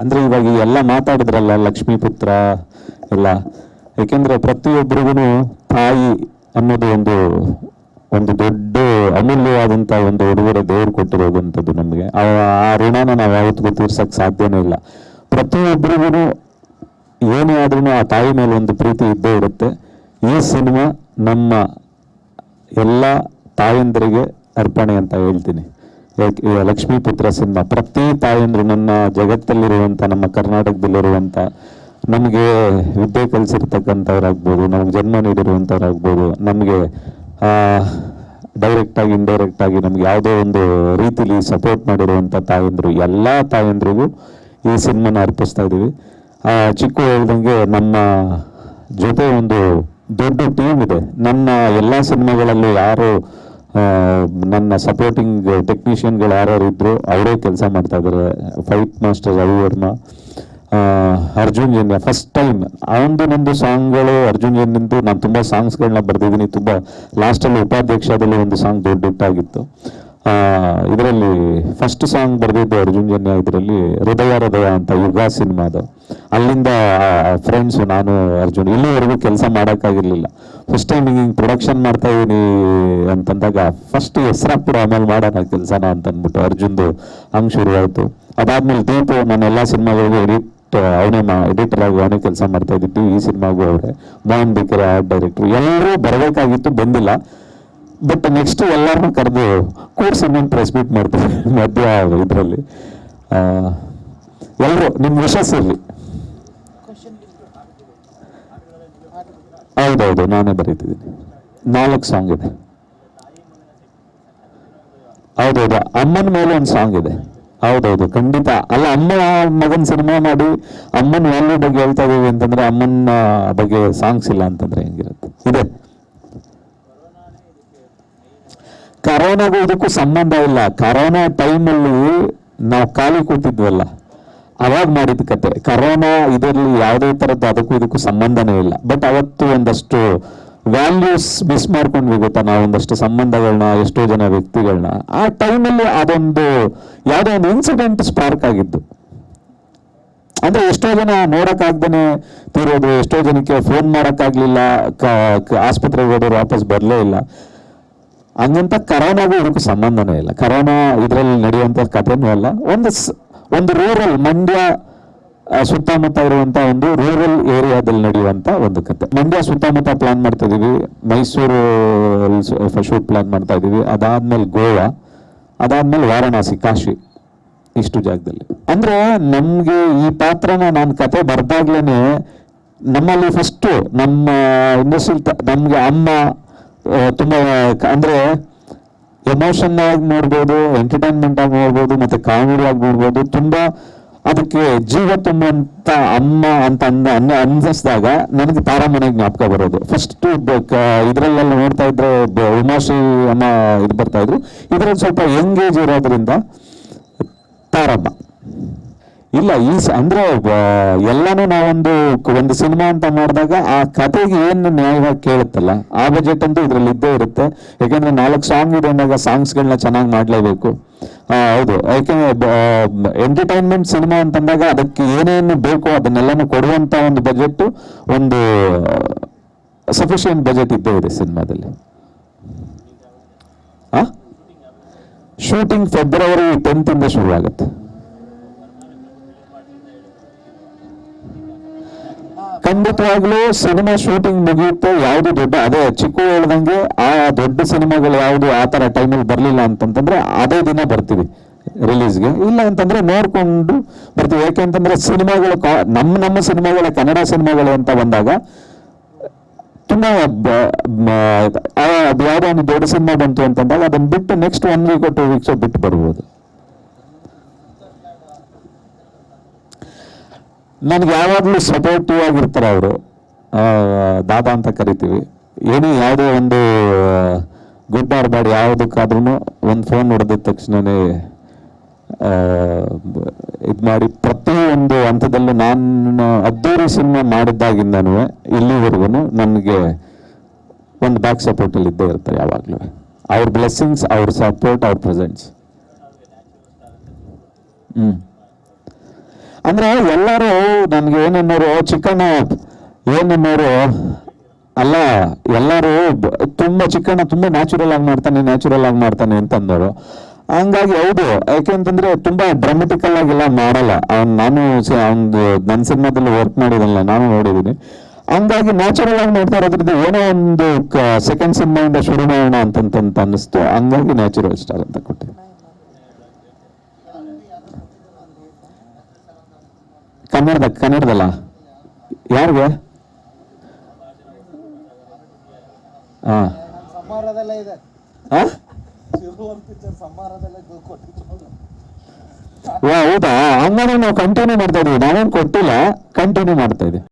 ಅಂದರೆ ಇವಾಗ ಎಲ್ಲ ಮಾತಾಡಿದ್ರಲ್ಲ ಲಕ್ಷ್ಮೀಪುತ್ರ ಎಲ್ಲ. ಏಕೆಂದರೆ ಪ್ರತಿಯೊಬ್ಬರಿಗೂ ತಾಯಿ ಅನ್ನೋದು ಒಂದು ಒಂದು ದೊಡ್ಡ ಅಮೂಲ್ಯವಾದಂಥ ಒಂದು ಉಡುಗೊರೆ ದೇವರು ಕೊಟ್ಟಿರೋದಂಥದ್ದು ನಮಗೆ. ಆ ಋಣನ ನಾವು ಯಾವತ್ತಿಗೂ ತೀರ್ಸೋಕ್ಕೆ ಸಾಧ್ಯನೇ ಇಲ್ಲ. ಪ್ರತಿಯೊಬ್ಬರಿಗೂ ಏನೇ ಆದ್ರೂ ಆ ತಾಯಿ ಮೇಲೆ ಒಂದು ಪ್ರೀತಿ ಇದ್ದೇ ಇರುತ್ತೆ. ಈ ಸಿನಿಮಾ ನಮ್ಮ ಎಲ್ಲ ತಾಯಂದರಿಗೆ ಅರ್ಪಣೆ ಅಂತ ಹೇಳ್ತೀನಿ. ಯಾಕೆ ಪುತ್ರ ಸಿನಿಮಾ ಪ್ರತಿ ತಾಯಂದ್ರು ನನ್ನ ಜಗತ್ತಲ್ಲಿರುವಂಥ, ನಮ್ಮ ಕರ್ನಾಟಕದಲ್ಲಿರುವಂಥ, ನಮಗೆ ವಿದ್ಯೆ ಕಲಿಸಿರ್ತಕ್ಕಂಥವ್ರಾಗ್ಬೋದು, ನಮಗೆ ಜನ್ಮ ನೀಡಿರುವಂಥವ್ರಾಗ್ಬೋದು, ನಮಗೆ ಡೈರೆಕ್ಟಾಗಿ ಇಂಡೈರೆಕ್ಟಾಗಿ ನಮ್ಗೆ ಯಾವುದೋ ಒಂದು ರೀತಿಲಿ ಸಪೋರ್ಟ್ ಮಾಡಿರುವಂಥ ತಾಯಂದ್ರು, ಎಲ್ಲ ತಾಯಂದ್ರಿಗೂ ಈ ಸಿನಿಮಾನ ಅರ್ಪಿಸ್ತಾ ಇದ್ದೀವಿ. ಚಿಕ್ಕು ಹೇಳ್ದಂಗೆ ನಮ್ಮ ಜೊತೆ ಒಂದು ದೊಡ್ಡ ಟೀಮ್ ಇದೆ. ನನ್ನ ಎಲ್ಲ ಸಿನಿಮಾಗಳಲ್ಲೂ ಯಾರು ನನ್ನ ಸಪೋರ್ಟಿಂಗ್ ಟೆಕ್ನಿಷಿಯನ್ಗಳು ಯಾರ್ಯಾರು ಇದ್ರು ಅವರೇ ಕೆಲಸ ಮಾಡ್ತಾ ಇದ್ದಾರೆ fight master Ravi Varma Arjun Janya. First time ಅವನದು ನಂದು ಸಾಂಗ್ಗಳು, ಅರ್ಜುನ್ ಜನ್ಯಂದು ನಾನು ತುಂಬ ಸಾಂಗ್ಸ್ಗಳನ್ನ ಬರೆದಿದ್ದೀನಿ. ತುಂಬ ಲಾಸ್ಟಲ್ಲಿ ಉಪಾಧ್ಯಕ್ಷದಲ್ಲಿ ಒಂದು ಸಾಂಗ್ ದೊಡ್ಡ ಹಿಟ್ಟಾಗಿತ್ತು ಇದರಲ್ಲಿ ಫಸ್ಟ್ ಸಾಂಗ್ ಬರೆದಿದ್ದು ಅರ್ಜುನ್ ಜನ್ಯ, ಇದರಲ್ಲಿ ಹೃದಯ ಹೃದಯ ಅಂತ ಯುಗ ಸಿನಿಮಾದು. ಅಲ್ಲಿಂದ ಫ್ರೆಂಡ್ಸು ನಾನು, ಅರ್ಜುನ್, ಇಲ್ಲಿವರೆಗೂ ಕೆಲಸ ಮಾಡೋಕ್ಕಾಗಿರ್ಲಿಲ್ಲ. ಫಸ್ಟ್ ಟೈಮ್ ಹಿಂಗೆ ಪ್ರೊಡಕ್ಷನ್ ಮಾಡ್ತಾ ಇದೀನಿ ಅಂತಂದಾಗ ಫಸ್ಟ್ ಹೆಸರಾಕ್ಬಿಡು ಆಮೇಲೆ ಮಾಡೋಣ ಕೆಲಸನ ಅಂತ ಅಂದ್ಬಿಟ್ಟು ಅರ್ಜುನ್ದು ಹಂಗೆ ಶುರುವಾಯಿತು. ಅದಾದ್ಮೇಲೆ ದೀಪು ನಾನು ಎಲ್ಲ ಸಿನಿಮಾಗಳಿಗೂ ಎಡಿಟ್ ಅವನೇ ಮಾ ಎಡಿಟರ್ ಆಗಿ ಅವನೇ ಕೆಲಸ ಮಾಡ್ತಾ ಇದ್ದಿದ್ದು ಈ ಸಿನಿಮಾಗೂ ಅವರೇ. ಮೋಹನ್ ಬಿಕರೆ ಆರ್ಟ್ ಡೈರೆಕ್ಟ್ರು ಎಲ್ಲರೂ ಬರಬೇಕಾಗಿತ್ತು, ಬಂದಿಲ್ಲ. ಬಟ್ ನೆಕ್ಸ್ಟ್ ಎಲ್ಲರನ್ನೂ ಕರೆದು ಕೂರ್ಸಿ ಇನ್ನೊಂದು ಪ್ರೆಸ್ ಮೀಟ್ ಮಾಡ್ತಾರೆ ಮಧ್ಯ ಇದರಲ್ಲಿ. ಎಲ್ಲರೂ ನಿಮ್ಮ ವಿಶಸ್ ಇರಲಿ. ಹೌದೌದು, ನಾನೇ ಬರೀತಿದ್ದೀನಿ. ನಾಲ್ಕು ಸಾಂಗ್ ಇದೆ. ಹೌದೌದು, ಅಮ್ಮನ ಮೇಲೆ ಒಂದು ಸಾಂಗ್ ಇದೆ. ಹೌದೌದು, ಖಂಡಿತ. ಅಲ್ಲ, ಅಮ್ಮ ಮಗನ ಸಿನಿಮಾ ಮಾಡಿ ಅಮ್ಮನ ವ್ಯಾಲ್ಯೂ ಬಗ್ಗೆ ಹೇಳ್ತಾ ಇದೀವಿ ಅಂತಂದ್ರೆ ಅಮ್ಮನ ಬಗ್ಗೆ ಸಾಂಗ್ಸ್ ಇಲ್ಲ ಅಂತಂದ್ರೆ ಹೆಂಗಿರುತ್ತೆ? ಇದೆ. ಕರೋನಾಗೂ ಇದಕ್ಕೂ ಸಂಬಂಧ ಇಲ್ಲ. ಕರೋನಾ ಟೈಮಲ್ಲಿ ನಾವು ಖಾಲಿ ಕೂತಿದ್ವಲ್ಲ ಅವಾಗ ಮಾಡಿದ ಕತೆ. ಕರೋನಾ ಇದರಲ್ಲಿ ಯಾವುದೇ ಥರದ್ದು ಅದಕ್ಕೂ ಇದಕ್ಕೂ ಸಂಬಂಧನೇ ಇಲ್ಲ. ಬಟ್ ಅವತ್ತು ಒಂದಷ್ಟು ವ್ಯಾಲ್ಯೂಸ್ ಮಿಸ್ ಮಾಡ್ಕೊಂಡ್ವಿ ಗೊತ್ತಾ ನಾವು, ಒಂದಷ್ಟು ಸಂಬಂಧಗಳನ್ನ ಎಷ್ಟೋ ಜನ ವ್ಯಕ್ತಿಗಳನ್ನ ಆ ಟೈಮಲ್ಲಿ ಅದೊಂದು ಯಾವುದೋ ಒಂದು ಇನ್ಸಿಡೆಂಟ್ ಸ್ಪಾರ್ಕ್ ಆಗಿದ್ದು. ಅಂದ್ರೆ ಎಷ್ಟೋ ಜನ ನೋಡಕ್ಕಾಗ್ದೇನೆ ತೀರೋದು, ಎಷ್ಟೋ ಜನಕ್ಕೆ ಫೋನ್ ಮಾಡೋಕ್ಕಾಗ್ಲಿಲ್ಲ ಆಸ್ಪತ್ರೆಗೆ ಹೋದವರು ವಾಪಸ್ ಬರಲೇ ಇಲ್ಲ. ಹಂಗಂತ ಕರೋನಾಗೂ ಇದಕ್ಕೂ ಸಂಬಂಧನೇ ಇಲ್ಲ. ಕರೋನಾ ಇದರಲ್ಲಿ ನಡೆಯುವಂಥ ಕಥೆನೂ ಅಲ್ಲ. ಒಂದು ಒಂದು ರೂರಲ್ ಮಂಡ್ಯ ಸುತ್ತಮುತ್ತ ಇರುವಂತ ಒಂದು ರೂರಲ್ ಏರಿಯಾದಲ್ಲಿ ನಡೆಯುವಂತ ಒಂದು ಕತೆ. ಮಂಡ್ಯ, ಸುತ್ತಮುತ್ತ ಪ್ಲಾನ್ ಮಾಡ್ತಾ ಇದೀವಿ. ಮೈಸೂರು ಶೂಟ್ ಪ್ಲಾನ್ ಮಾಡ್ತಾ ಇದೀವಿ. ಅದಾದ್ಮೇಲೆ ಗೋವಾ, ಅದಾದ್ಮೇಲೆ ವಾರಣಾಸಿ, ಕಾಶಿ, ಇಷ್ಟು ಜಾಗದಲ್ಲಿ. ಅಂದ್ರೆ ನಮ್ಗೆ ಈ ಪಾತ್ರನ ನಾನು ಕತೆ ಬರ್ದಾಗ್ಲೇನೆ ನಮ್ಮಲ್ಲಿ ಫಸ್ಟ್ ನಮ್ಮ ಇಂಡಸ್ಟ್ರಿ ನಮ್ಗೆ ಅಮ್ಮ ತುಂಬಾ ಅಂದ್ರೆ ಎಮೋಷನ್ ಆಗಿ ನೋಡ್ಬೋದು ಎಂಟರ್ಟೈನ್ಮೆಂಟ್ ಆಗಿ ನೋಡ್ಬೋದು ಮತ್ತೆ ಕಾಮಿಡಿ ಆಗಿ ನೋಡ್ಬೋದು ತುಂಬಾ ಅದಕ್ಕೆ ಜೀವ ತುಂಬಂತ ಅಮ್ಮ ಅಂತ ಅಂದ ಅನ್ನ ಅನ್ನಿಸಿದಾಗ ನನಗೆ ತಾರಮ್ಮನೆಗೆ ಜ್ಞಾಪಕ ಬರೋದು. ಫಸ್ಟ್ ಇದರಲ್ಲೆಲ್ಲ ನೋಡ್ತಾ ಇದ್ರೆ ಉಮಾಶ್ರೀ ಅಮ್ಮ ಇದು ಬರ್ತಾ ಇದ್ರು. ಇದರಲ್ಲಿ ಸ್ವಲ್ಪ ಯಂಗ್ ಏಜ್ ಇರೋದ್ರಿಂದ ತಾರಮ್ಮ. ಇಲ್ಲ, ಈ ಅಂದ್ರೆ ಎಲ್ಲಾನು ನಾವೊಂದು ಒಂದು ಸಿನಿಮಾ ಅಂತ ಮಾಡಿದಾಗ ಆ ಕತೆಗೆ ಏನು ನ್ಯಾಯವಾಗಿ ಕೇಳುತ್ತಲ್ಲ, ಆ ಬಜೆಟ್ ಅಂತೂ ಇದ್ರಲ್ಲಿ ಇದ್ದೇ ಇರುತ್ತೆ. ಯಾಕಂದ್ರೆ ನಾಲ್ಕು ಸಾಂಗ್ ಇದೆ ಅಂದಾಗ ಸಾಂಗ್ಸ್ಗಳನ್ನ ಚೆನ್ನಾಗಿ ಮಾಡಲೇಬೇಕು. ಹೌದು. ಯಾಕೆಂದ್ರೆ ಎಂಟರ್ಟೈನ್ಮೆಂಟ್ ಸಿನಿಮಾ ಅಂತಂದಾಗ ಅದಕ್ಕೆ ಏನೇನು ಬೇಕು ಅದನ್ನೆಲ್ಲನೂ ಕೊಡುವಂತ ಒಂದು ಬಜೆಟ್ ಒಂದು ಸಫಿಷಿಯಂಟ್ ಬಜೆಟ್ ಇದ್ದೇ ಇದೆ ಸಿನಿಮಾದಲ್ಲಿ. ಶೂಟಿಂಗ್ ಫೆಬ್ರವರಿ ಟೆಂತ್ ಇಂದ ಶುರು ಆಗುತ್ತೆ ಖಂಡಿತವಾಗ್ಲೂ ಸಿನಿಮಾ ಶೂಟಿಂಗ್ ಮುಗಿಯುತ್ತೆ, ಯಾವುದು ದೊಡ್ಡ ಅದೇ ಚಿಕ್ಕು ಹೇಳ್ದಂಗೆ ಆ ದೊಡ್ಡ ಸಿನಿಮಾಗಳು ಯಾವುದು ಆ ಥರ ಟೈಮಲ್ಲಿ ಬರಲಿಲ್ಲ ಅಂತಂತಂದ್ರೆ ಅದೇ ದಿನ ಬರ್ತೀವಿ ರಿಲೀಸ್ಗೆ ಇಲ್ಲ ಅಂತಂದ್ರೆ ನೋಡಿಕೊಂಡು ಬರ್ತೀವಿ. ಯಾಕೆಂತಂದ್ರೆ ಸಿನಿಮಾಗಳು ನಮ್ಮ ನಮ್ಮ ಸಿನಿಮಾಗಳ, ಕನ್ನಡ ಸಿನಿಮಾಗಳು ಅಂತ ಬಂದಾಗ ತುಂಬಾ ಅದು ಯಾವುದೋ ಒಂದು ದೊಡ್ಡ ಸಿನಿಮಾ ಬಂತು ಅಂತಂದಾಗ ಅದನ್ನು ಬಿಟ್ಟು next one week two weeks ಬಿಟ್ಟು ಬರ್ಬೋದು. ನನಗೆ ಯಾವಾಗಲೂ ಸಪೋರ್ಟಿವ್ ಆಗಿರ್ತಾರೆ ಅವರು. ದಾದಾ ಅಂತ ಕರಿತೀವಿ. ಏನು ಯಾವುದೇ ಒಂದು ಗುಡ್ ಆರ್ ಬ್ಯಾಡ್ ಯಾವುದಕ್ಕಾದ್ರೂ ಒಂದು ಫೋನ್ ಹೊಡೆದಿದ ತಕ್ಷಣವೇ ಇದು ಮಾಡಿ ಪ್ರತಿಯೊಂದು ಹಂತದಲ್ಲೂ ನಾನು ಅದ್ದೂರಿ ಸಿನಿಮಾ ಮಾಡಿದ್ದಾಗಿಂದನೂ ಇಲ್ಲಿವರೆಗೂ ನನಗೆ ಒಂದು ಬ್ಯಾಕ್ ಸಪೋರ್ಟಲ್ಲಿ ಇದ್ದೇ ಇರ್ತಾರೆ ಯಾವಾಗಲೂ. ಅವ್ರ ಬ್ಲೆಸ್ಸಿಂಗ್ಸ್ ಅವ್ರ ಸಪೋರ್ಟ್ ಅವ್ರ ಪ್ರೆಸೆನ್ಸ್ ಹ್ಞೂ ಅಂದ್ರೆ ಎಲ್ಲರೂ ನನ್ಗೆ ಏನನ್ನೋರು, ಚಿಕ್ಕಣ್ಣ ಏನನ್ನೋರು, ಅಲ್ಲ, ಎಲ್ಲರೂ ತುಂಬಾ ಚಿಕ್ಕಣ್ಣ ತುಂಬಾ ನ್ಯಾಚುರಲ್ ಆಗಿ ಮಾಡ್ತಾನೆ ನ್ಯಾಚುರಲ್ ಆಗಿ ಮಾಡ್ತಾನೆ ಅಂತಂದರು ಹಂಗಾಗಿ ಹೌದು, ಯಾಕೆಂತಂದ್ರೆ ತುಂಬಾ ಡ್ರಾಮೆಟಿಕಲ್ ಆಗಿಲ್ಲ ಮಾಡಲ್ಲ. ಅವ್ನ್, ನಾನು ಅವ್ನು ನನ್ನ ಸಿನಿಮಾದಲ್ಲಿ ವರ್ಕ್ ಮಾಡಿದಲ್ಲ, ನಾನು ನೋಡಿದ್ದೀನಿ ಹಂಗಾಗಿ ನ್ಯಾಚುರಲ್ ಆಗಿ ನೋಡ್ತಾ ಇರೋದ್ರಿಂದ ಏನೋ ಒಂದು ಸೆಕೆಂಡ್ ಸಿನಿಮಾಯಿಂದ ಶುರು ಮಾಡೋಣ ಅಂತಂತ ಅನ್ನಿಸ್ತು. ಹಂಗಾಗಿ ನ್ಯಾಚುರಲ್ ಸ್ಟಾರ್ ಅಂತ ಕೊಟ್ಟೆ ಕನ್ನಡದ ಕನ್ನಡದಲ್ಲ? ಯಾರಿಗೆ? ಹಾಂ ಹೌದಾ? ಹಂಗಾದ್ರೆ ನಾವು ಕಂಟಿನ್ಯೂ ಮಾಡ್ತಾ ಇದೀವಿ ನಾವೇನು ಕೊಟ್ಟಿಲ್ಲ ಕಂಟಿನ್ಯೂ ಮಾಡ್ತಾ ಇದೀವಿ